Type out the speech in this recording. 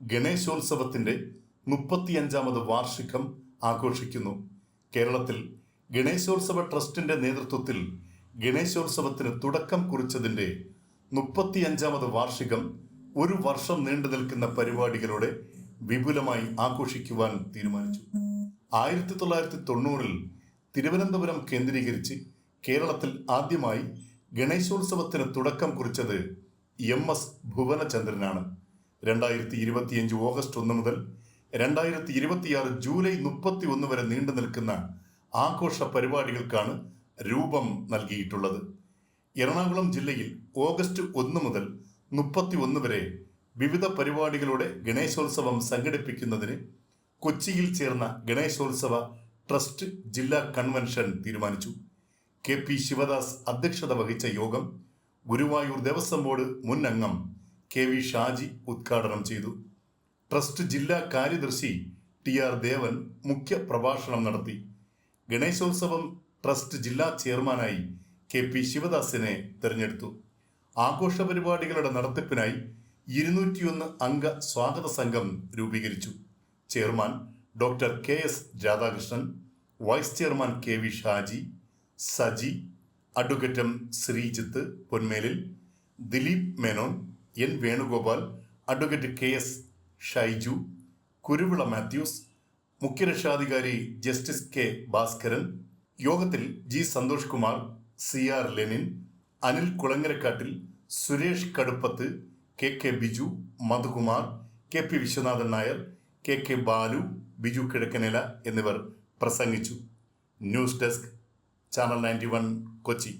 ഗണേശോത്സവത്തിന്റെ മുപ്പത്തിയഞ്ചാമത് വാർഷികം ആഘോഷിക്കുന്നു. കേരളത്തിൽ ഗണേശോത്സവ ട്രസ്റ്റിന്റെ നേതൃത്വത്തിൽ ഗണേശോത്സവത്തിന് തുടക്കം കുറിച്ചതിന്റെ മുപ്പത്തിയഞ്ചാമത് വാർഷികം ഒരു വർഷം നീണ്ടു നിൽക്കുന്ന പരിപാടികളോടെ വിപുലമായി ആഘോഷിക്കുവാൻ തീരുമാനിച്ചു. ആയിരത്തി തൊള്ളായിരത്തി തൊണ്ണൂറിൽ തിരുവനന്തപുരം കേന്ദ്രീകരിച്ച് കേരളത്തിൽ ആദ്യമായി ഗണേശോത്സവത്തിന് തുടക്കം കുറിച്ചത് എം എസ് ഭുവനചന്ദ്രനാണ്. രണ്ടായിരത്തി ഇരുപത്തിയഞ്ച് ഓഗസ്റ്റ് ഒന്ന് മുതൽ രണ്ടായിരത്തി ഇരുപത്തിയാറ് ജൂലൈ മുപ്പത്തി ഒന്ന് വരെ നീണ്ടു നിൽക്കുന്ന ആഘോഷ പരിപാടികൾക്കാണ് രൂപം നൽകിയിട്ടുള്ളത്. എറണാകുളം ജില്ലയിൽ ഓഗസ്റ്റ് ഒന്ന് മുതൽ മുപ്പത്തി ഒന്ന് വരെ വിവിധ പരിപാടികളുടെ ഗണേശോത്സവം സംഘടിപ്പിക്കുന്നതിന് കൊച്ചിയിൽ ചേർന്ന ഗണേശോത്സവ ട്രസ്റ്റ് ജില്ലാ കൺവെൻഷൻ തീരുമാനിച്ചു. കെ പി ശിവദാസ് അധ്യക്ഷത വഹിച്ച യോഗം ഗുരുവായൂർ ദേവസ്വം ബോർഡ് മുൻ അംഗം കെ വി ഷാജി ഉദ്ഘാടനം ചെയ്തു. ട്രസ്റ്റ് ജില്ലാ കാര്യദർശി ടി ആർ ദേവൻ മുഖ്യ പ്രഭാഷണം നടത്തി. ഗണേശോത്സവം ട്രസ്റ്റ് ജില്ലാ ചെയർമാനായി കെ പി ശിവദാസിനെ തെരഞ്ഞെടുത്തു. ആഘോഷ പരിപാടികളുടെ നടത്തിപ്പിനായി ഇരുന്നൂറ്റിയൊന്ന് അംഗ സ്വാഗത സംഘം രൂപീകരിച്ചു. Chairman doctor K S Radhakrishnan vice chairman K V Shaji Saji അഡ്വക്കേറ്റം Sreejith Ponmelil Dileep Menon N Venugopal advocate K S Shaiju Kuruvila Mathews മുഖ്യരക്ഷാധികാരി ജസ്റ്റിസ് കെ ഭാസ്കരൻ യോഗത്തിൽ G Santhosh Kumar C R Lenin Anil Kulangarakattil Suresh Kaduppath K K Biju Madhukumar K P Viswanathan Nair K K Balu Biju Kizhakkanila എന്നിവർ പ്രസംഗിച്ചു. News desk channel ninety one Kochi.